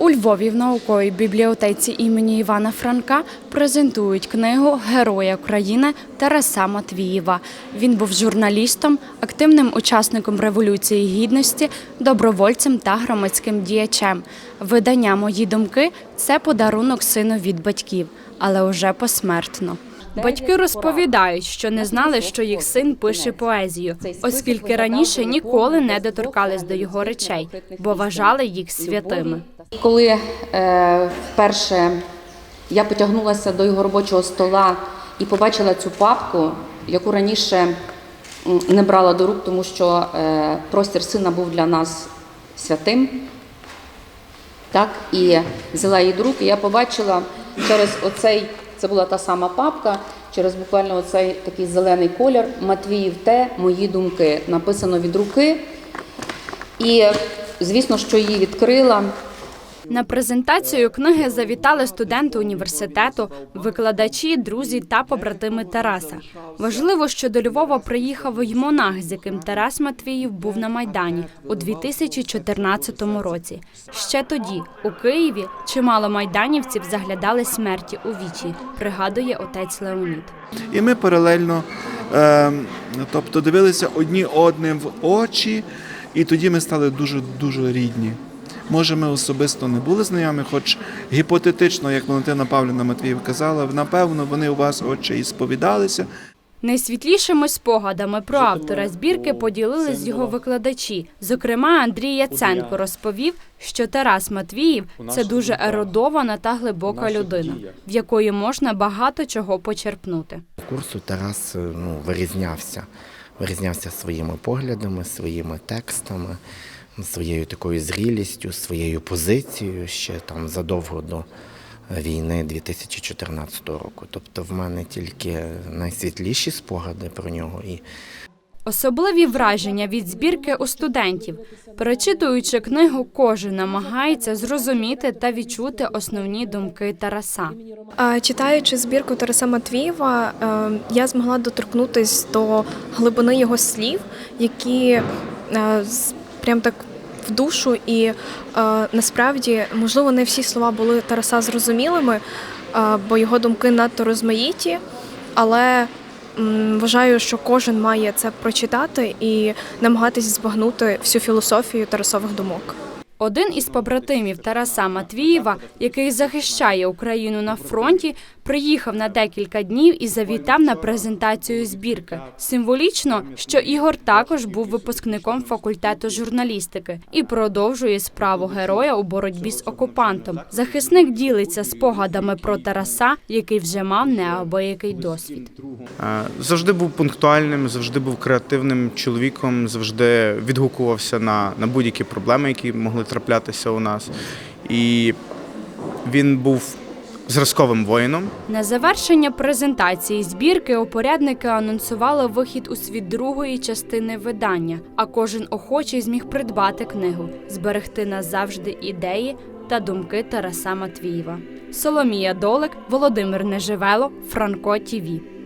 У Львові в науковій бібліотеці імені Івана Франка презентують книгу Героя України Тараса Матвієва. Він був журналістом, активним учасником Революції Гідності, добровольцем та громадським діячем. Видання Мої думки це подарунок сину від батьків, але уже посмертно. Батьки розповідають, що не знали, що їх син пише поезію, оскільки раніше ніколи не доторкались до його речей, бо вважали їх святими. Коли е, вперше я потягнулася до його робочого стола і побачила цю папку, яку раніше не брала до рук, тому що е, простір сина був для нас святим. Так, і взяла її до рук, і я побачила через оцей, це була та сама папка, через буквально оцей такий зелений колір Матвіїв те, мої думки. Написано від руки. І звісно, що її відкрила. На презентацію книги завітали студенти університету, викладачі, друзі та побратими Тараса. Важливо, що до Львова приїхав й монах, з яким Тарас Матвіїв був на майдані у 2014 році. Ще тоді у Києві чимало майданівців заглядали смерті у вічі. Пригадує отець Леонід. І ми паралельно, е, тобто дивилися одні одним в очі, і тоді ми стали дуже дуже рідні. Може, ми особисто не були знайомі, хоч гіпотетично, як Валентина Павлівна Матвіїв казала, напевно, вони у вас очі і сповідалися. Найсвітлішими спогадами про автора збірки поділились його викладачі. Зокрема, Андрій Яценко розповів, що Тарас Матвіїв це дуже ерудована та глибока людина, в якої можна багато чого почерпнути. курсу Тарас е, ну, вирізнявся. Вирізнявся своїми поглядами, своїми текстами, своєю такою зрілістю, своєю позицією ще там задовго до війни 2014 року. Тобто в мене тільки найсвітліші спогади про нього і Особливі враження від збірки у студентів. Перечитуючи книгу, кожен намагається зрозуміти та відчути основні думки Тараса. Читаючи збірку Тараса Матвієва, е, я змогла доторкнутись до глибини його слів, які е, прям так в душу, і е, насправді, можливо, не всі слова були Тараса зрозумілими, е, бо його думки надто розмаїті, але м, вважаю, що кожен має це прочитати і намагатись збагнути всю філософію Тарасових думок. Один із побратимів Тараса Матвієва, який захищає Україну на фронті, приїхав на декілька днів і завітав на презентацію збірки. Символічно, що Ігор також був випускником факультету журналістики і продовжує справу героя у боротьбі з окупантом. Захисник ділиться спогадами про Тараса, який вже мав неабиякий досвід. Завжди був пунктуальним, завжди був креативним чоловіком, завжди відгукувався на, на будь-які проблеми, які могли траплятися у нас. І він був зразковим воїном. На завершення презентації збірки опорядники анонсували вихід у світ другої частини видання, а кожен охочий зміг придбати книгу, зберегти назавжди ідеї та думки Тараса Матвієва. Соломія Долик, Володимир Неживело, Франко Тіві.